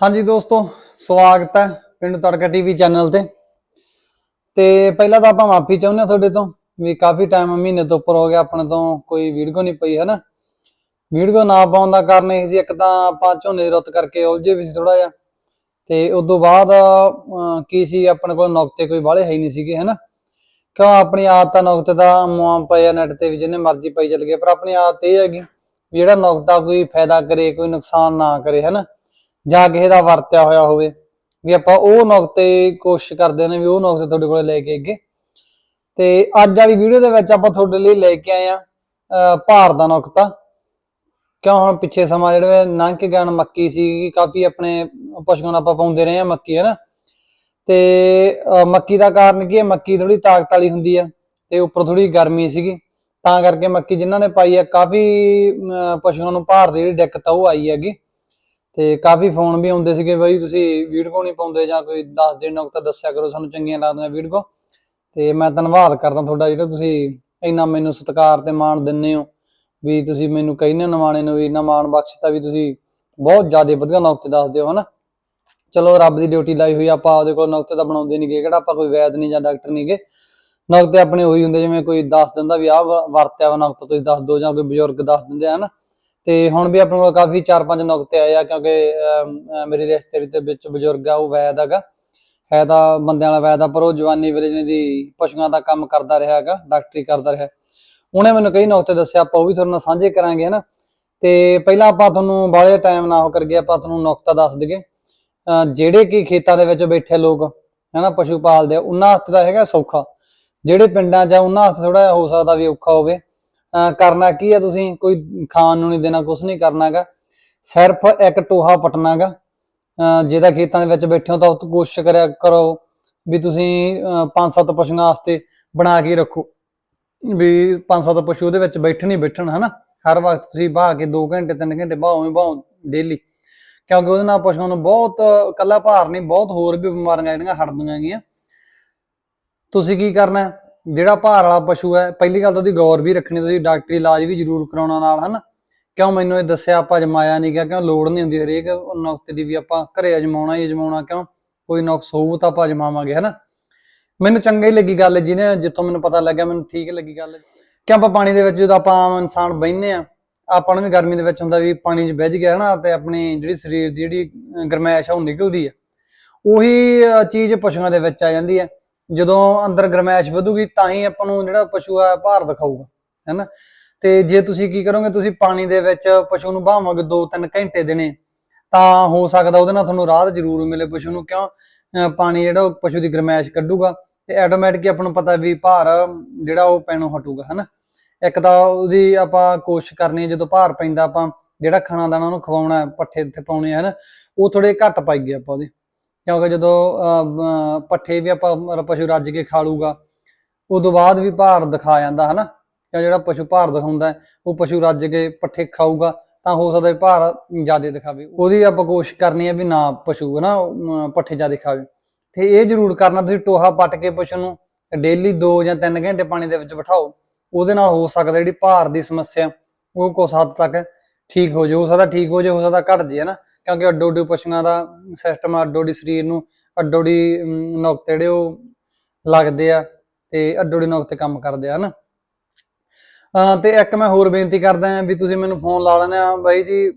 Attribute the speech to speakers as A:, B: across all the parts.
A: ਹਾਂਜੀ ਦੋਸਤੋ, ਸਵਾਗਤ ਹੈ ਪਿੰਡ ਤੜਕਾ ਟੀਵੀ ਚੈਨਲ ਤੇ। ਤੇ ਪਹਿਲਾਂ ਤਾਂ ਆਪਾਂ ਮਾਫੀ ਚਾਹੁੰਦੇ ਹਾਂ ਤੁਹਾਡੇ ਤੋਂ ਵੀ ਕਾਫੀ ਟਾਈਮ ਮਹੀਨੇ ਤੋਂ ਉੱਪਰ ਹੋ ਗਿਆ, ਆਪਣੇ ਤੋਂ ਕੋਈ ਵੀਡੀਓ ਨਹੀਂ ਪਈ, ਹੈ ਨਾ? ਵੀਡੀਓ ਨਾ ਪਾਉਣ ਦਾ ਕਾਰਨ ਇਹ ਸੀ, ਇੱਕ ਤਾਂ ਆਪਾਂ ਝੋਨੇ ਦੀ ਰੁੱਤ ਕਰਕੇ ਉਲਝੇ ਵੀ ਸੀ ਥੋੜਾ ਜਿਹਾ। ਤੇ ਉਸ ਤੋਂ ਬਾਅਦ ਕੀ ਸੀ, ਆਪਣੇ ਕੋਲ ਨੁਕਤੇ ਕੋਈ ਬਾਹਲੇ ਹੈ ਹੀ ਨਹੀਂ ਸੀਗੇ ਹਨਾ ਕਿਉਂ ਆਪਣੀ ਆਦਤ ਨੁਕਤੇ ਦਾ ਮੁਆਮ ਪਿਆ ਨੈਟ ਤੇ ਵੀ, ਜਿੰਨੇ ਮਰਜ਼ੀ ਪਈ ਚੱਲ ਗਏ, ਪਰ ਆਪਣੀ ਆਦਤ ਇਹ ਹੈਗੀ ਜਿਹੜਾ ਨੁਕਤਾ ਕੋਈ ਫਾਇਦਾ ਕਰੇ, ਕੋਈ ਨੁਕਸਾਨ ਨਾ ਕਰੇ ਹਨਾ ਜਾਂ ਕਿਸੇ ਦਾ ਵਰਤਿਆ ਹੋਇਆ ਹੋਵੇ ਵੀ ਆਪਾਂ ਉਹ ਨੁਕਤੇ ਕੋਸ਼ਿਸ਼ ਕਰਦੇ ਨੇ ਵੀ ਉਹ ਨੁਕਤੇ ਤੁਹਾਡੇ ਕੋਲ ਲੈ ਕੇ ਅੱਗੇ। ਤੇ ਅੱਜ ਵਾਲੀ ਵੀਡੀਓ ਦੇ ਵਿੱਚ ਆਪਾਂ ਤੁਹਾਡੇ ਲਈ ਲੈ ਕੇ ਆਏ ਆ ਭਾਰ ਦਾ ਨੁਕਤਾ। ਕਿਉਂ ਹੁਣ ਪਿੱਛੇ ਸਮਾਂ ਜਿਹੜੇ ਲੰਘ ਕੇ ਗਿਆ ਮੱਕੀ ਸੀ ਕਾਫੀ ਆਪਣੇ ਪਸ਼ੂਆਂ ਨੂੰ ਆਪਾਂ ਪਾਉਂਦੇ ਰਹੇ ਆ ਮੱਕੀ ਹੈ ਨਾ? ਤੇ ਮੱਕੀ ਦਾ ਕਾਰਨ ਕੀ ਹੈ? ਮੱਕੀ ਥੋੜੀ ਤਾਕਤ ਵਾਲੀ ਹੁੰਦੀ ਆ ਤੇ ਉੱਪਰ ਥੋੜੀ ਗਰਮੀ ਸੀਗੀ। ਤਾਂ ਕਰਕੇ ਮੱਕੀ ਜਿਨ੍ਹਾਂ ਨੇ ਪਾਈ ਆ ਕਾਫੀ ਅਮ, ਪਸ਼ੂਆਂ ਨੂੰ ਭਾਰ ਦੀ ਜਿਹੜੀ ਦਿੱਕਤ ਆ ਉਹ ਆਈ ਹੈਗੀ। ਤੇ ਕਾਫੀ ਫੋਨ ਵੀ ਆਉਂਦੇ ਸੀਗੇ ਬਾਈ, ਤੁਸੀਂ ਵੀਡੀਓ ਨਹੀਂ ਪਾਉਂਦੇ ਜਾਂ ਕੋਈ 10 ਦਿਨ ਨੁਕਤਾ ਦੱਸਿਆ ਕਰੋ, ਸਾਨੂੰ ਚੰਗੀਆਂ ਲੱਗਦੀਆਂ ਵੀਡੀਓ ਤੇ ਮੈਂ ਧੰਨਵਾਦ ਕਰਦਾ ਤੁਹਾਡਾ ਜਿਹੜਾ ਤੁਸੀਂ ਇੰਨਾ ਮੈਨੂੰ ਸਤਿਕਾਰ ਤੇ ਮਾਣ ਦਿੰਦੇ ਹੋ ਵੀ ਤੁਸੀਂ ਮੈਨੂੰ ਕਹਿੰਦੇ ਹੋ ਨਿਮਾਣੇ ਨੂੰ ਵੀ ਇੰਨਾ ਮਾਣ ਬਖਸ਼ਤਾ ਵੀ ਤੁਸੀਂ ਬਹੁਤ ਜ਼ਿਆਦਾ ਵਧੀਆ ਨੁਕਤੇ ਦੱਸਦੇ ਹੋ, ਹਨਾ? ਚਲੋ, ਰੱਬ ਦੀ ਡਿਊਟੀ ਲਾਈ ਹੋਈ ਆਪਾਂ ਉਹਦੇ ਕੋਲ ਨੁਕਤੇ ਤਾਂ ਬਣਾਉਂਦੇ ਨਹੀਂਗੇ ਕਿਹੜਾ ਆਪਾਂ ਕੋਈ ਵੈਦ ਨਹੀਂ ਜਾਂ ਡਾਕਟਰ ਨਹੀਂਗੇ ਨੁਕਤੇ ਆਪਣੇ ਉਹੀ ਹੁੰਦੇ, ਜਿਵੇਂ ਕੋਈ ਦੱਸ ਦਿੰਦਾ ਵੀ ਆਹ ਵਰਤਿਆ ਵਾ ਨੁਕਤਾ, ਤੁਸੀਂ ਦੱਸ ਦੋ ਜਾਂ ਕੋਈ ਬਜ਼ੁਰਗ ਦੱਸ ਦਿੰਦੇ ਆ, ਹਨਾ? ਤੇ ਹੁਣ ਵੀ ਆਪਣੇ ਕੋਲ ਕਾਫੀ 4-5 ਨੁਕਤੇ ਆਏ ਆ ਕਿਉਂਕਿ ਅਮ, ਮੇਰੀ ਰਿਸ਼ਤੇਦਾਰੀ ਦੇ ਵਿੱਚ ਬਜ਼ੁਰਗ ਆ ਉਹ ਵੈਦ ਹੈਗਾ। ਹੈ ਤਾਂ ਬੰਦਿਆਂ ਵਾਲਾ ਵੈਦ ਆ ਪਰ ਉਹ ਜਵਾਨੀ ਵੇਲੇ ਜਿਹਨੇ ਦੀ ਪਸ਼ੂਆਂ ਦਾ ਕੰਮ ਕਰਦਾ ਰਿਹਾ ਹੈਗਾ ਡਾਕਟਰੀ ਕਰਦਾ ਰਿਹਾ। ਉਹਨੇ ਮੈਨੂੰ ਕਈ ਨੁਕਤੇ ਦੱਸਿਆ ਆਪਾਂ ਉਹ ਵੀ ਤੁਹਾਡੇ ਨਾਲ ਸਾਂਝੇ ਕਰਾਂਗੇ ਹਨਾ। ਤੇ ਪਹਿਲਾਂ ਆਪਾਂ ਤੁਹਾਨੂੰ ਬਾਹਲੇ ਟਾਈਮ ਨਾ ਹੋ ਕਰਕੇ ਆਪਾਂ ਤੁਹਾਨੂੰ ਨੁਕਤਾ ਦੱਸ ਦਈਏ। ਜਿਹੜੇ ਕਿ ਖੇਤਾਂ ਦੇ ਵਿੱਚ ਬੈਠੇ ਲੋਕ ਹਨਾ ਪਸ਼ੂ ਪਾਲਦੇ ਉਹਨਾਂ ਵਾਸਤੇ ਤਾਂ ਹੈਗਾ ਸੌਖਾ। ਜਿਹੜੇ ਪਿੰਡਾਂ 'ਚ ਉਹਨਾਂ ਵਾਸਤੇ ਥੋੜਾ ਹੋ ਸਕਦਾ ਵੀ ਔਖਾ ਹੋਵੇ। ਕਰਨਾ ਕੀ ਆ ਤੁਸੀਂ? ਕੋਈ ਖਾਣ ਨੂੰ ਨਹੀਂ ਦੇਣਾ ਕੁਝ ਨਹੀਂ ਕਰਨਾਗਾ। ਸਿਰਫ ਇੱਕ ਟੋਹਾ ਪਟਣਾਗਾ ਜਿਹਦਾ ਖੇਤਾਂ ਦੇ ਵਿੱਚ ਬੈਠੇ ਹੋ ਤਾਂ ਉਹ ਕੋਸ਼ਿਸ਼ ਕਰਿਆ ਕਰੋ ਵੀ ਤੁਸੀਂ ਪੰਜ ਸੱਤ ਪਸ਼ੂਆਂ ਵਾਸਤੇ ਬਣਾ ਕੇ ਰੱਖੋ। ਵੀ ਪੰਜ ਸੱਤ ਪਸ਼ੂ ਉਹਦੇ ਵਿੱਚ ਬੈਠਣ ਹੀ ਬੈਠਣ, ਹਨਾ? ਹਰ ਵਕਤ ਤੁਸੀਂ ਬਾਹ ਕੇ 2 ਘੰਟੇ 3 ਘੰਟੇ ਬਾਹੋਂ ਹੀ ਬਾਹੋਂ ਡੇਲੀ ਕਿਉਂਕਿ ਉਹਦੇ ਨਾਲ ਪਸ਼ੂਆਂ ਨੂੰ ਬਹੁਤ ਕੱਲਾ ਭਾਰ ਨਹੀਂ, ਬਹੁਤ ਹੋਰ ਵੀ ਬਿਮਾਰੀਆਂ ਜਿਹੜੀਆਂ ਹਟਦੀਆਂ ਗੀਆਂ ਤੁਸੀਂ ਕੀ ਕਰਨਾ? ਜਿਹੜਾ ਭਾਰ ਵਾਲਾ ਪਸ਼ੂ ਹੈ, ਪਹਿਲੀ ਗੱਲ ਤਾਂ ਉਹਦੀ ਗੌਰ ਵੀ ਰੱਖਣੀ, ਤੁਸੀਂ ਡਾਕਟਰੀ ਇਲਾਜ ਵੀ ਜ਼ਰੂਰ ਕਰਾਉਣਾ ਨਾਲ, ਹਨਾ? ਕਿਉਂ ਮੈਨੂੰ ਇਹ ਦੱਸਿਆ ਆਪਾਂ ਅਜਮਾਇਆ ਨਹੀਂ ਗਿਆ, ਕਿਉਂ ਲੋੜ ਨਹੀਂ ਹੁੰਦੀ ਹਰੇਕ ਨੁਕਤੇ ਦੀ ਵੀ ਆਪਾਂ ਘਰੇ ਅਜਮਾਉਣਾ ਹੀ ਅਜਮਾਉਣਾ, ਕਿਉਂ? ਕੋਈ ਨੁਕਸ ਹੋਊ ਤਾਂ ਆਪਾਂ ਅਜਮਾਵਾਂਗੇ, ਹਨਾ? ਮੈਨੂੰ ਚੰਗੀ ਲੱਗੀ ਗੱਲ ਜਿਹਨੇ, ਜਿੱਥੋਂ ਮੈਨੂੰ ਪਤਾ ਲੱਗਿਆ, ਮੈਨੂੰ ਠੀਕ ਲੱਗੀ ਗੱਲ। ਕਿ ਆਪਾਂ ਪਾਣੀ ਦੇ ਵਿੱਚ ਜਦੋਂ ਆਪਾਂ ਆਮ ਇਨਸਾਨ ਬਹਿੰਦੇ ਆ ਆਪਾਂ ਨੂੰ ਵੀ ਗਰਮੀ ਦੇ ਵਿੱਚ ਹੁੰਦਾ ਵੀ ਪਾਣੀ 'ਚ ਬਹਿ ਗਿਆ ਹਨਾ? ਤੇ ਆਪਣੀ ਜਿਹੜੀ ਸਰੀਰ ਦੀ ਜਿਹੜੀ ਗਰਮੈਸ਼ ਆ, ਉਹ ਨਿਕਲਦੀ ਆ। ਉਹੀ ਚੀਜ਼ ਪਸ਼ੂਆਂ ਦੇ ਵਿੱਚ ਆ ਜਾਂਦੀ ਹੈ ਜਦੋਂ ਅੰਦਰ ਗਰਮੈਸ਼ ਵਧੂਗੀ, ਤਾਂ ਹੀ ਆਪਾਂ ਨੂੰ ਜਿਹੜਾ ਪਸ਼ੂ ਆ, ਭਾਰ ਦਿਖਾਊਗਾ ਹੈਨਾ ਤੇ ਜੇ ਤੁਸੀਂ ਕੀ ਕਰੋਗੇ, ਤੁਸੀਂ ਪਾਣੀ ਦੇ ਵਿੱਚ ਪਸ਼ੂ ਨੂੰ ਬਹਾਵੋਗੇ 2-3 ਘੰਟੇ ਦੇਣੇ ਤਾਂ ਹੋ ਸਕਦਾ ਉਹਦੇ ਨਾਲ ਤੁਹਾਨੂੰ ਰਾਹਤ ਜ਼ਰੂਰ ਮਿਲੇ ਪਸ਼ੂ ਨੂੰ, ਕਿਉਂ? ਪਾਣੀ ਜਿਹੜਾ ਪਸ਼ੂ ਦੀ ਗਰਮੈਸ਼ ਕੱਢੂਗਾ, ਤੇ ਆਟੋਮੈਟਿਕ ਆਪਾਂ ਨੂੰ ਪਤਾ ਵੀ ਭਾਰ ਜਿਹੜਾ ਉਹ ਪੈਣੋਂ ਹਟੂਗਾ ਹਨਾ ਇੱਕ ਤਾਂ ਉਹਦੀ ਆਪਾਂ ਕੋਸ਼ਿਸ਼ ਕਰਨੀ ਜਦੋਂ ਭਾਰ ਪੈਂਦਾ ਆਪਾਂ ਜਿਹੜਾ ਖਾਣਾ ਦਾਣਾ ਉਹਨੂੰ ਖਵਾਉਣਾ, ਪੱਠੇ ਇੱਥੇ ਪਾਉਣੇ ਆ ਹਨਾ ਉਹ ਥੋੜੇ ਘੱਟ ਪਾਈਏ ਆਪਾਂ ਉਹਦੇ। ਕਿਉਂਕਿ ਜਦੋਂ ਅਹ, ਅਹ, ਪੱਠੇ ਵੀ ਆਪਾਂ ਪਸ਼ੂ ਰੱਜ ਕੇ ਖਾ ਲੂਗਾ ਉਦੋਂ ਬਾਅਦ ਵੀ ਭਾਰ ਦਿਖਾ ਜਾਂਦਾ ਹਨਾ? ਕਿਉਂ ਜਿਹੜਾ ਪਸ਼ੂ ਭਾਰ ਦਿਖਾਉਂਦਾ ਹੈ, ਉਹ ਪਸ਼ੂ ਰੱਜ ਕੇ ਪੱਠੇ ਖਾਊਗਾ ਤਾਂ ਹੋ ਸਕਦਾ ਭਾਰ ਜ਼ਿਆਦਾ ਦਿਖਾਵੇ। ਉਹਦੀ ਆਪਾਂ ਕੋਸ਼ਿਸ਼ ਕਰਨੀ ਹੈ ਵੀ ਨਾ ਪਸ਼ੂ ਹਨਾ ਅਹ, ਪੱਠੇ ਜ਼ਿਆਦਾ ਖਾਵੇ। ਤੇ ਇਹ ਜ਼ਰੂਰ ਕਰਨਾ ਤੁਸੀਂ ਟੋਹਾ ਪੱਟ ਕੇ ਪਸ਼ੂ ਨੂੰ ਡੇਲੀ 2 ਜਾਂ 3 ਘੰਟੇ ਪਾਣੀ ਦੇ ਵਿੱਚ ਬਿਠਾਓ। ਉਹਦੇ ਨਾਲ ਹੋ ਸਕਦਾ ਜਿਹੜੀ ਭਾਰ ਦੀ ਸਮੱਸਿਆ ਉਹ ਕੁਛ ਹੱਦ ਤੱਕ ਠੀਕ ਹੋ ਜਾਊ। ਹੋ ਸਕਦਾ ਠੀਕ ਹੋ ਜਾਏ ਹੋ ਸਕਦਾ ਘਟ ਜੇ ਹਨਾ? ਕਿਉਂਕਿ ਅੱਡੋ ਅੱਡੀ ਪਸ਼ੂਆਂ ਦਾ ਸਿਸਟਮ ਅੱਡੋ ਅੱਡੀ ਸਰੀਰ ਨੂੰ, ਅੱਡੋ ਅੱਡੀ ਨੁਕਤੇ ਜਿਹੜੇ ਉਹ ਲੱਗਦੇ ਆ ਤੇ ਅੱਡੋ ਅੱਡੀ ਨੁਕਤੇ ਕੰਮ ਕਰਦੇ ਆ, ਹਨਾ? ਤੇ ਇੱਕ ਮੈਂ ਹੋਰ ਬੇਨਤੀ ਕਰਦਾ ਹਾਂ ਵੀ ਤੁਸੀਂ ਮੈਨੂੰ ਫੋਨ ਲਾ ਲੈਣਾ ਆ। ਬਾਈ ਜੀ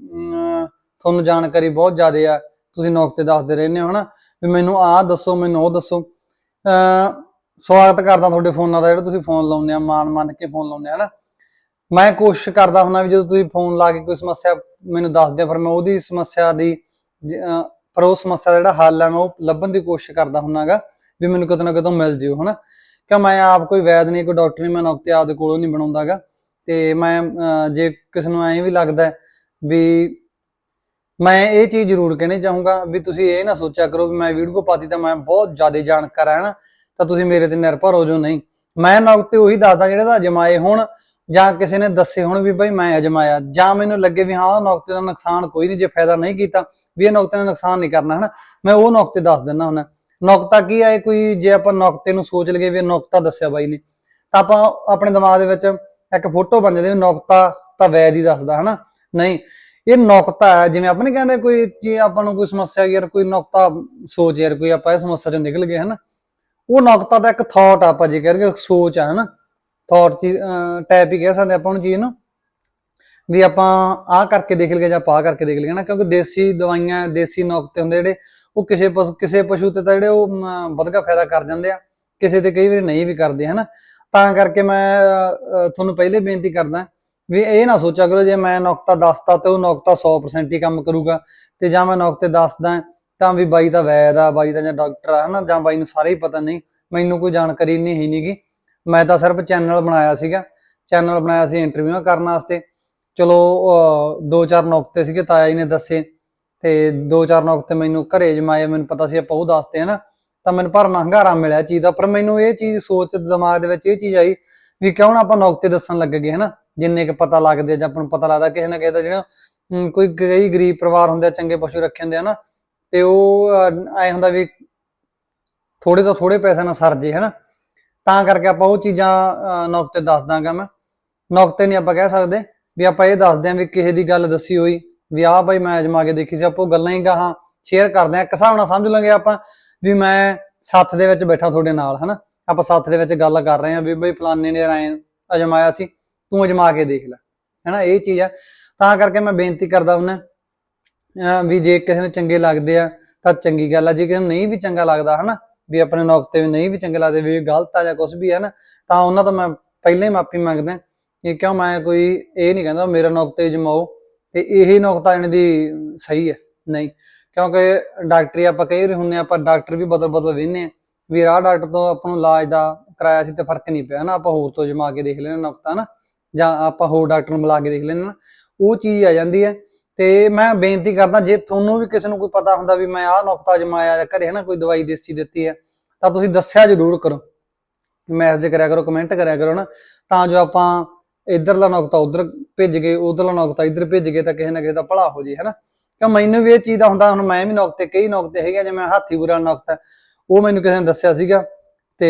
A: ਤੁਹਾਨੂੰ ਜਾਣਕਾਰੀ ਬਹੁਤ ਜ਼ਿਆਦਾ ਆ। ਤੁਸੀਂ ਨੁਕਤੇ ਦੱਸਦੇ ਰਹਿੰਦੇ ਹੋ, ਹਨਾ? ਵੀ ਮੈਨੂੰ ਆਹ ਦੱਸੋ, ਮੈਨੂੰ ਉਹ ਦੱਸੋ। ਅਹ, ਸਵਾਗਤ ਕਰਦਾ ਤੁਹਾਡੇ ਫੋਨਾਂ ਦਾ ਜਿਹੜਾ ਤੁਸੀਂ ਫੋਨ ਲਾਉਂਦੇ ਆ ਮਾਨ ਮੰਨ ਕੇ ਫੋਨ ਲਾਉਂਦੇ ਆ, ਹਨਾ? ਮੈਂ ਕੋਸ਼ਿਸ਼ ਕਰਦਾ ਹੁੰਦਾ ਵੀ ਜਦੋਂ ਤੁਸੀਂ ਫੋਨ ਲਾ ਕੇ ਕੋਈ ਸਮੱਸਿਆ ਮੈਨੂੰ ਦੱਸਦੇ ਆ ਫਿਰ ਮੈਂ ਉਹਦੀ ਸਮੱਸਿਆ ਦੀ ਪਰ ਉਹ ਸਮੱਸਿਆ ਦਾ ਜਿਹੜਾ ਹੱਲ ਹੈ ਮੈਂ ਉਹ ਲੱਭਣ ਦੀ ਕੋਸ਼ਿਸ਼ ਕਰਦਾ ਹੁੰਨਾਗਾ ਵੀ ਮੈਨੂੰ ਕਿਤੇ ਨਾ ਕਿਤੋਂ ਮਿਲ ਜਿਓ, ਹਨਾ। ਕਿ ਮੈਂ ਆਪ ਕੋਈ ਵੈਦ ਨਹੀਂ, ਕੋਈ ਡਾਕਟਰ ਨਹੀਂ, ਮੈਂ ਨੁਕਤੇ ਆਪਦੇ ਕੋਲੋਂ ਨਹੀਂ ਬਣਾਉਂਦਾਗਾ ਤੇ ਮੈਂ ਜੇ ਕਿਸੇ ਨੂੰ ਐਂ ਵੀ ਲੱਗਦਾ ਵੀ ਮੈਂ ਇਹ ਚੀਜ਼ ਜ਼ਰੂਰ ਕਹਿਣੀ ਚਾਹੂੰਗਾ ਵੀ ਤੁਸੀਂ ਇਹ ਨਾ ਸੋਚਿਆ ਕਰੋ ਵੀ ਮੈਂ ਵੀਡੀਓ ਪਾਤੀ ਤਾਂ ਮੈਂ ਬਹੁਤ ਜ਼ਿਆਦਾ ਜਾਣਕਾਰ ਹਾਂ, ਨਾ। ਤਾਂ ਤੁਸੀਂ ਮੇਰੇ ਤੇ ਨਿਰਭਰ ਹੋ ਜਾਓ, ਨਹੀਂ। ਮੈਂ ਨੁਕਤੇ ਉਹੀ ਦੱਸਦਾ ਜਿਹੜੇ ਤਾਂ ਅਜਮਾਏ ਹੋਣ ਜਾਂ ਕਿਸੇ ਨੇ ਦੱਸੇ ਹੋਣ ਵੀ ਬਈ ਮੈਂ ਅਜਮਾਇਆ, ਜਾਂ ਮੈਨੂੰ ਲੱਗੇ ਵੀ ਹਾਂ ਉਹ ਨੁਕਤੇ ਦਾ ਨੁਕਸਾਨ ਕੋਈ ਨਹੀਂ, ਜੇ ਫਾਇਦਾ ਨਹੀਂ ਕੀਤਾ, ਵੀ ਇਹ ਨੁਕਤੇ ਨੇ ਨੁਕਸਾਨ ਨਹੀਂ ਕਰਨਾ, ਹਨਾ? ਮੈਂ ਉਹ ਨੁਕਤੇ ਦੱਸ ਦਿੰਦਾ ਹੁੰਦਾ। ਨੁਕਤਾ ਕੀ ਹੈ ਕੋਈ ਜੇ ਆਪਾਂ ਨੁਕਤੇ ਨੂੰ ਸੋਚ ਲਈਏ ਵੀ ਨੁਕਤਾ ਦੱਸਿਆ ਬਾਈ ਨੇ, ਤਾਂ ਆਪਾਂ ਆਪਣੇ ਦਿਮਾਗ ਦੇ ਵਿੱਚ ਇੱਕ ਫੋਟੋ ਬਣ ਜਾਂਦੀ ਨੁਕਤਾ ਤਾਂ ਵੈਦ ਹੀ ਦੱਸਦਾ, ਹਨਾ? ਨਹੀਂ, ਇਹ ਨੁਕਤਾ ਹੈ, ਜਿਵੇਂ ਆਪਾਂ ਨੀ ਕਹਿੰਦੇ ਕੋਈ ਜੇ ਆਪਾਂ ਨੂੰ ਕੋਈ ਸਮੱਸਿਆ ਯਾਰ, ਕੋਈ ਨੁਕਤਾ ਸੋਚ ਯਾਰ, ਕੋਈ ਆਪਾਂ ਇਹ ਸਮੱਸਿਆ ਚੋਂ ਨਿਕਲ ਗਏ, ਹਨਾ? ਉਹ ਨੁਕਤਾ ਦਾ ਇੱਕ ਥਾਟ ਆਪਾਂ ਜੇ ਕਹਿੰਦੇ ਸੋਚ ਆ, ਹਨਾ? ਥਾਟ ਦੀ ਟਾਈਪ ਹੀ ਕਹਿ ਸਕਦੇ ਆਪਾਂ ਉਹਨੂੰ ਚੀਜ਼ ਨੂੰ ਵੀ ਆਪਾਂ ਆਹ ਕਰਕੇ ਦੇਖ ਲਈਏ ਜਾਂ ਪਾ ਕਰਕੇ ਦੇਖ ਲਈਏ ਨਾ ਕਿਉਂਕਿ ਦੇਸੀ ਦਵਾਈਆਂ ਦੇਸੀ ਨੁਕਤੇ ਹੁੰਦੇ ਜਿਹੜੇ ਉਹ ਕਿਸੇ ਪਸ਼ੂ ਕਿਸੇ ਪਸ਼ੂ ਤੇ ਤਾਂ ਜਿਹੜੇ ਉਹ ਅਮ, ਵਧਗਾ ਫਾਇਦਾ ਕਰ ਜਾਂਦੇ ਆ ਕਿਸੇ ਤੇ ਕਈ ਵਾਰੀ ਨਹੀਂ ਵੀ ਕਰਦੇ ਹਨਾ। ਤਾਂ ਕਰਕੇ ਮੈਂ ਤੁਹਾਨੂੰ ਪਹਿਲੇ ਬੇਨਤੀ ਕਰਦਾ ਵੀ ਇਹ ਨਾ ਸੋਚਿਆ ਕਰੋ ਜੇ ਮੈਂ ਨੁਕਤਾ ਦੱਸਤਾ ਤੇ ਉਹ ਨੁਕਤਾ 100% ਹੀ ਕੰਮ ਕਰੂਗਾ ਤੇ ਜਾਂ ਮੈਂ ਨੁਕਤੇ ਦੱਸਦਾ ਤਾਂ ਵੀ ਬਾਈ ਦਾ ਵੈਦ ਆ ਬਾਈ ਦਾ ਜਾਂ ਡਾਕਟਰ ਆ ਹਨਾ ਜਾਂ ਬਾਈ ਨੂੰ ਸਾਰੇ ਹੀ ਪਤਾ ਨਹੀਂ ਮੈਨੂੰ ਕੋਈ ਜਾਣਕਾਰੀ ਨਹੀਂ ਹੀ ਨਹੀਂਗੀ ਮੈਂ ਤਾਂ ਸਿਰਫ ਚੈਨਲ ਬਣਾਇਆ ਸੀਗਾ। ਚੈਨਲ ਬਣਾਇਆ ਸੀ ਇੰਟਰਵਿਊਆਂ ਕਰਨ ਵਾਸਤੇ। ਚਲੋ ਦੋ ਚਾਰ ਨੁਕਤੇ ਸੀਗੇ ਤਾਇਆ ਜੀ ਨੇ ਦੱਸੇ। ਤੇ ਦੋ ਚਾਰ ਨੁਕਤੇ ਮੈਨੂੰ ਘਰੇ ਜਮਾਏ, ਮੈਨੂੰ ਪਤਾ ਸੀ ਆਪਾਂ ਉਹ ਦੱਸਦੇ ਹਨਾ ਤਾਂ ਮੈਨੂੰ ਪਰ ਹੰਗਾਰਾ ਮਿਲਿਆ ਚੀਜ਼ ਦਾ। ਪਰ ਮੈਨੂੰ ਇਹ ਚੀਜ਼ ਸੋਚ, ਦਿਮਾਗ ਦੇ ਵਿੱਚ ਇਹ ਚੀਜ਼ ਆਈ ਵੀ ਕਿਉਂ ਨਾ ਆਪਾਂ ਨੁਕਤੇ ਦੱਸਣ ਲੱਗ ਗਏ, ਹਨਾ? ਜਿੰਨੇ ਕੁ ਪਤਾ ਲੱਗਦੇ ਜਾਂ ਆਪਾਂ ਨੂੰ ਪਤਾ ਲੱਗਦਾ, ਕਿਸੇ ਨਾ ਕਿਸੇ ਦਾ ਜਿਹੜਾ ਕੋਈ ਕਈ ਗਰੀਬ ਪਰਿਵਾਰ ਹੁੰਦੇ ਆ, ਚੰਗੇ ਪਸ਼ੂ ਰੱਖੇ ਹੁੰਦੇ ਆ ਨਾ। ਤੇ ਉਹ ਐ ਹੁੰਦਾ ਵੀ ਥੋੜੇ ਤੋਂ ਥੋੜੇ ਪੈਸੇ ਨਾਲ ਸਰ ਜੇ, ਹਨਾ? ਤਾਂ ਕਰਕੇ ਆਪਾਂ ਉਹ ਚੀਜ਼ਾਂ ਅਹ, ਨੁਕਤੇ ਦੱਸ ਦਾਂਗਾ ਮੈਂ। ਨੁਕਤੇ ਨਹੀਂ ਆਪਾਂ ਕਹਿ ਸਕਦੇ ਵੀ ਆਪਾਂ ਇਹ ਦੱਸਦੇ ਆਂ ਵੀ ਕਿਸੇ ਦੀ ਗੱਲ ਦੱਸੀ ਹੋਈ ਵੀ ਆਹ ਭਾਈ ਮੈਂ ਅਜਮਾ ਕੇ ਦੇਖੀ ਸੀ ਆਪਾਂ ਉਹ ਗੱਲਾਂ ਹੀ ਗਾਹਾਂ ਸ਼ੇਅਰ ਕਰਦੇ ਆਂ ਇੱਕ ਹਿਸਾਬ ਨਾਲ ਸਮਝ ਲਾਂਗੇ ਆਪਾਂ ਵੀ ਮੈਂ ਸੱਥ ਦੇ ਵਿੱਚ ਬੈਠਾ ਤੁਹਾਡੇ ਨਾਲ ਹਨਾ? ਆਪਾਂ ਸੱਥ ਦੇ ਵਿੱਚ ਗੱਲ ਕਰ ਰਹੇ ਆਂ ਵੀ ਬਈ ਫਲਾਣੇ ਨੇ ਰਾਏ ਅਜਮਾਇਆ ਸੀ ਤੂੰ ਅਜਮਾ ਕੇ ਦੇਖ ਲੈ ਹਨਾ? ਇਹ ਚੀਜ਼ ਆ। ਤਾਂ ਕਰਕੇ ਮੈਂ ਬੇਨਤੀ ਕਰਦਾ ਹੁੰਦਾ ਅਹ ਵੀ ਜੇ ਕਿਸੇ ਨੂੰ ਚੰਗੇ ਲੱਗਦੇ ਆ ਤਾਂ ਚੰਗੀ ਗੱਲ ਆ ਜੇ ਕਿਸੇ ਨੂੰ ਨਹੀਂ ਵੀ ਚੰਗਾ ਲੱਗਦਾ ਹਨਾ? ਵੀ ਆਪਣੇ ਨੁਕਤੇ ਵੀ ਨਹੀਂ ਵੀ ਚੰਗੇ ਲੱਗਦੇ, ਵੀ ਗਲਤ ਆ ਜਾਂ ਕੁਝ ਵੀ ਹੈ ਨਾ, ਤਾਂ ਉਹਨਾਂ ਤੋਂ ਮੈਂ ਪਹਿਲਾਂ ਹੀ ਮਾਫੀ ਮੰਗਦਾ ਕਿ ਕਿਉਂ ਮੈਂ ਕੋਈ ਇਹ ਨਹੀਂ ਕਹਿੰਦਾ ਮੇਰਾ ਨੁਕਤੇ ਜਮਾਓ ਤੇ ਇਹੀ ਨੁਕਤਾ ਇਹਨਾਂ ਦੀ ਸਹੀ ਹੈ, ਨਹੀਂ। ਕਿਉਂਕਿ ਡਾਕਟਰੀ ਆਪਾਂ ਕਈ ਰਹੇ ਹੁੰਦੇ ਆ ਆਪਾਂ ਡਾਕਟਰ ਵੀ ਬਦਲ ਬਦਲ ਵੇਨੇ ਆ ਵੀ ਰਾਹ ਡਾਕਟਰ ਤੋਂ ਆਪਾਂ ਨੂੰ ਇਲਾਜ ਦਾ ਕਰਾਇਆ ਸੀ ਤੇ ਫ਼ਰਕ ਨਹੀਂ ਪਿਆ ਨਾ, ਆਪਾਂ ਹੋਰ ਤੋਂ ਜਮਾ ਕੇ ਦੇਖ ਲੈਣਾ ਨੁਕਤਾ ਨਾ, ਜਾਂ ਆਪਾਂ ਹੋਰ ਡਾਕਟਰ ਨੂੰ ਮਿਲਾ ਕੇ ਦੇਖ ਲੈਣਾ ਨਾ, ਉਹ ਚੀਜ਼ ਆ ਜਾਂਦੀ ਹੈ ਤੇ ਮੈਂ ਬੇਨਤੀ ਕਰਦਾ ਜੇ ਤੁਹਾਨੂੰ ਵੀ ਕਿਸੇ ਨੂੰ ਕੋਈ ਪਤਾ ਹੁੰਦਾ ਵੀ ਮੈਂ ਆਹ ਨੁਕਤਾ ਜਮਾਇਆ ਜਾਂ ਘਰੇ ਹਨਾ ਕੋਈ ਦਵਾਈ ਦੇਸੀ ਦਿੱਤੀ ਹੈ ਤਾਂ ਤੁਸੀਂ ਦੱਸਿਆ ਜ਼ਰੂਰ ਕਰੋ। ਮੈਸੇਜ ਕਰਿਆ ਕਰੋ ਕਮੈਂਟ ਕਰਿਆ ਕਰੋ ਨਾ ਤਾਂ ਜੋ ਆਪਾਂ ਇਧਰਲਾ ਨੁਕਤਾ ਉਧਰ ਭੇਜ ਗਏ ਉਧਰਲਾ ਨੁਕਤਾ ਇਧਰ ਭੇਜ ਗਏ ਤਾਂ ਕਿਸੇ ਨਾ ਕਿਸੇ ਦਾ ਭਲਾ ਹੋ ਜੇ ਹਨਾ। ਕਿਉਂ ਮੈਨੂੰ ਵੀ ਇਹ ਚੀਜ਼ ਦਾ ਹੁੰਦਾ ਹੁਣ ਮੈਂ ਵੀ ਨੁਕਤੇ ਕਈ ਨੁਕਤੇ ਹੈਗੇ ਆ, ਜਿਵੇਂ ਹਾਥੀ ਬੁਰਾ ਨੁਕਤਾ ਉਹ ਮੈਨੂੰ ਕਿਸੇ ਨੇ ਦੱਸਿਆ ਸੀਗਾ। ਤੇ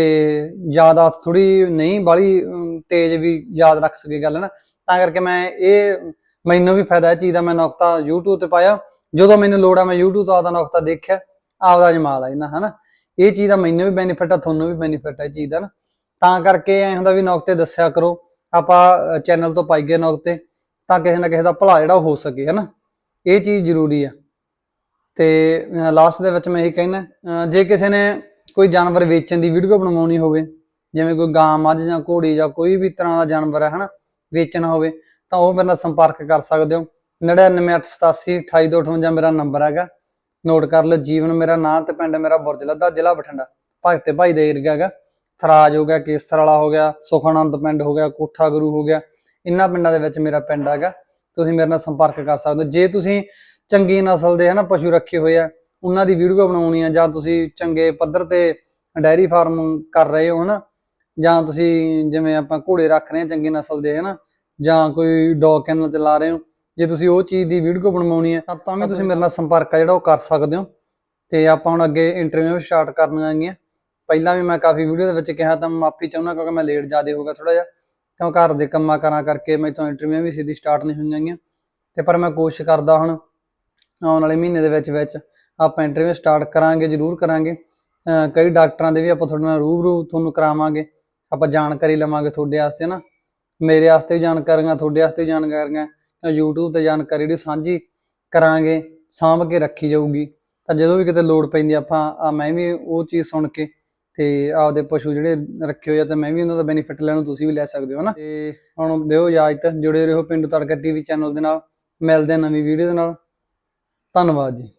A: ਜ਼ਿਆਦਾ ਥੋੜੀ ਨਹੀਂ ਬਾਲੀ ਤੇਜ਼ ਵੀ ਯਾਦ ਰੱਖ ਸਕੇ ਗੱਲ ਨਾ ਤਾਂ ਕਰਕੇ ਮੈਂ ਇਹ ਮੈਨੂੰ ਵੀ ਫਾਇਦਾ ਇਹ ਚੀਜ਼ ਦਾ ਮੈਂ ਨੁਕਤਾ YouTube ਤੇ ਪਾਇਆ। ਜਦੋਂ ਮੈਨੂੰ ਲੋੜ ਆ, ਮੈਂ YouTube ਤੋਂ ਆਪਦਾ ਨੁਕਤਾ ਦੇਖਿਆ, ਆਪਦਾ ਜਮਾਲ ਆ ਇਹਨਾਂ ਹਨਾ। ਇਹ ਚੀਜ਼ ਦਾ ਮੈਨੂੰ ਵੀ ਬੈਨੀਫਿਟ ਆ, ਤੁਹਾਨੂੰ ਵੀ ਬੈਨੀਫਿਟ ਆ ਇਹ ਚੀਜ਼ ਦਾ ਨਾ। ਤਾਂ ਕਰਕੇ ਐ ਹੁੰਦਾ ਵੀ ਨੁਕਤੇ ਦੱਸਿਆ ਕਰੋ, ਆਪਾਂ ਚੈਨਲ ਤੋਂ ਪਾਈਏ ਨੁਕਤੇ, ਤਾਂ ਕਿਸੇ ਨਾ ਕਿਸੇ ਦਾ ਭਲਾ ਜਿਹੜਾ ਹੋ ਸਕੇ, ਹਨਾ। ਇਹ ਚੀਜ਼ ਜ਼ਰੂਰੀ ਆ। ਤੇ ਲਾਸਟ ਦੇ ਵਿੱਚ ਮੈਂ ਇਹ ਕਹਿਣਾ ਜੇ ਕਿਸੇ ਨੇ ਕੋਈ ਜਾਨਵਰ ਵੇਚਣ ਦੀ ਵੀਡੀਓ ਬਣਵਾਉਣੀ ਹੋਵੇ, ਜਿਵੇਂ ਕੋਈ ਗਾਂ, ਮੱਝ ਜਾਂ ਘੋੜੀ ਜਾਂ ਕੋਈ ਵੀ ਤਰ੍ਹਾਂ ਦਾ ਜਾਨਵਰ ਹੈ ਹਨਾ, ਵੇਚਣਾ ਹੋਵੇ ਤਾਂ ਉਹ ਮੇਰੇ ਨਾਲ ਸੰਪਰਕ ਕਰ ਸਕਦੇ ਹੋ। 9988828258 ਮੇਰਾ ਨੰਬਰ ਹੈਗਾ। ਨੋਟ ਕਰ ਲਓ, ਜੀਵਨ ਮੇਰਾ ਨਾਂ ਤੇ ਪਿੰਡ ਮੇਰਾ ਬੁਰਜ ਲੱਦਾ, ਜ਼ਿਲ੍ਹਾ ਬਠਿੰਡਾ। ਭਗਤੇ ਭਾਈ ਦਾ ਏਰੀਆ ਹੈਗਾ। ਥਰਾਜ ਹੋ ਗਿਆ ਕੇਸਰ ਵਾਲਾ ਹੋ ਗਿਆ, ਸੁਖਾਨੰਦ ਪਿੰਡ ਹੋ ਗਿਆ ਕੋਠਾ ਗੁਰੂ ਹੋ ਗਿਆ। ਇਹਨਾਂ ਪਿੰਡਾਂ ਦੇ ਵਿੱਚ ਮੇਰਾ ਪਿੰਡ ਹੈਗਾ। ਤੁਸੀਂ ਮੇਰੇ ਨਾਲ ਸੰਪਰਕ ਕਰ ਸਕਦੇ ਹੋ। ਜੇ ਤੁਸੀਂ ਚੰਗੀ ਨਸਲ ਦੇ ਹਨਾ ਪਸ਼ੂ ਰੱਖੇ ਹੋਏ ਆ, ਉਹਨਾਂ ਦੀ ਵੀਡੀਓ ਬਣਾਉਣੀ ਆ, ਜਾਂ ਤੁਸੀਂ ਚੰਗੇ ਪੱਧਰ ਤੇ ਡੈਰੀ ਫਾਰਮ ਕਰ ਰਹੇ ਹੋ ਹਨਾ, ਜਾਂ ਤੁਸੀਂ ਜਿਵੇਂ ਆਪਾਂ ਘੋੜੇ ਰੱਖ ਰਹੇ ਆ ਚੰਗੀ ਨਸਲ ਦੇ ਹਨਾ ਜਾਂ ਕੋਈ ਡੌਗ ਕੈਨਲ ਚਲਾ ਰਹੇ ਹੋ, ਜੇ ਤੁਸੀਂ ਉਹ ਚੀਜ਼ ਦੀ ਵੀਡੀਓ ਬਣਵਾਉਣੀ ਹੈ, ਤਾਂ ਤਾਂ ਵੀ ਤੁਸੀਂ ਮੇਰੇ ਨਾਲ ਸੰਪਰਕ ਆ ਜਿਹੜਾ ਉਹ ਕਰ ਸਕਦੇ ਹੋ। ਤੇ ਆਪਾਂ ਹੁਣ ਅੱਗੇ ਇੰਟਰਵਿਊ ਸਟਾਰਟ ਕਰਨੀਆਂ ਹੈਗੀਆਂ ਪਹਿਲਾਂ ਵੀ ਮੈਂ ਕਾਫੀ ਵੀਡੀਓ ਦੇ ਵਿੱਚ ਕਿਹਾ ਤਾਂ ਮੈਂ ਮਾਫੀ ਚਾਹੁੰਦਾ ਕਿਉਂਕਿ ਮੈਂ ਲੇਟ ਜ਼ਿਆਦਾ ਹੋ ਗਿਆ ਥੋੜਾ ਜਿਹਾ। ਕਿਉਂ ਘਰ ਦੇ ਕੰਮਾਂ ਕਰਾਂ ਕਰਕੇ ਮੈਥੋਂ ਇੰਟਰਵਿਊ ਵੀ ਸਿੱਧੀ ਸਟਾਰਟ ਨਹੀਂ ਹੋਈਆਂ ਗਈਆਂ। ਤੇ ਪਰ ਮੈਂ ਕੋਸ਼ਿਸ਼ ਕਰਦਾ ਹੁਣ ਆਉਣ ਵਾਲੇ ਮਹੀਨੇ ਦੇ ਵਿੱਚ ਵਿੱਚ ਆਪਾਂ ਇੰਟਰਵਿਊ ਸਟਾਰਟ ਕਰਾਂਗੇ, ਜ਼ਰੂਰ ਕਰਾਂਗੇ। ਕਈ ਡਾਕਟਰਾਂ ਦੇ ਵੀ ਆਪਾਂ ਤੁਹਾਡੇ ਨਾਲ ਰੂਬਰੂ ਤੁਹਾਨੂੰ ਕਰਾਵਾਂਗੇ। ਆਪਾਂ ਜਾਣਕਾਰੀ ਲਵਾਂਗੇ ਤੁਹਾਡੇ ਵਾਸਤੇ ਨਾ। ਮੇਰੇ ਵਾਸਤੇ ਵੀ ਜਾਣਕਾਰੀਆਂ, ਤੁਹਾਡੇ ਵਾਸਤੇ ਵੀ ਜਾਣਕਾਰੀਆਂ ਤਾਂ YouTube ਤੇ ਜਾਣਕਾਰੀ ਜਿਹੜੀ ਸਾਂਝੀ ਕਰਾਂਗੇ, ਸਾਂਭ ਕੇ ਰੱਖੀ ਜਾਊਗੀ। ਤਾਂ ਜਦੋਂ ਵੀ ਕਿਤੇ ਲੋੜ ਪੈਂਦੀ ਆਪਾਂ, ਆ ਮੈਂ ਵੀ ਉਹ ਚੀਜ਼ ਸੁਣ ਕੇ ਤੇ ਆਪਦੇ ਪਸ਼ੂ ਜਿਹੜੇ ਰੱਖੇ ਹੋਏ ਆ, ਤਾਂ ਮੈਂ ਵੀ ਉਹਨਾਂ ਦਾ ਬੈਨੀਫਿਟ ਲੈਣ ਨੂੰ ਤੁਸੀਂ ਵੀ ਲੈ ਸਕਦੇ ਹੋ ਨਾ ਤੇ ਹੁਣ ਦਿਓ ਇਜਾਜ਼ਤ, ਜੁੜੇ ਰਹੋ ਪਿੰਡੂ ਤੜਕਾ ਟੀਵੀ ਚੈਨਲ ਦੇ ਨਾਲ। ਮਿਲਦੇ ਹਾਂ ਨਵੀਂ ਵੀਡੀਓ ਦੇ ਨਾਲ। ਧੰਨਵਾਦ ਜੀ।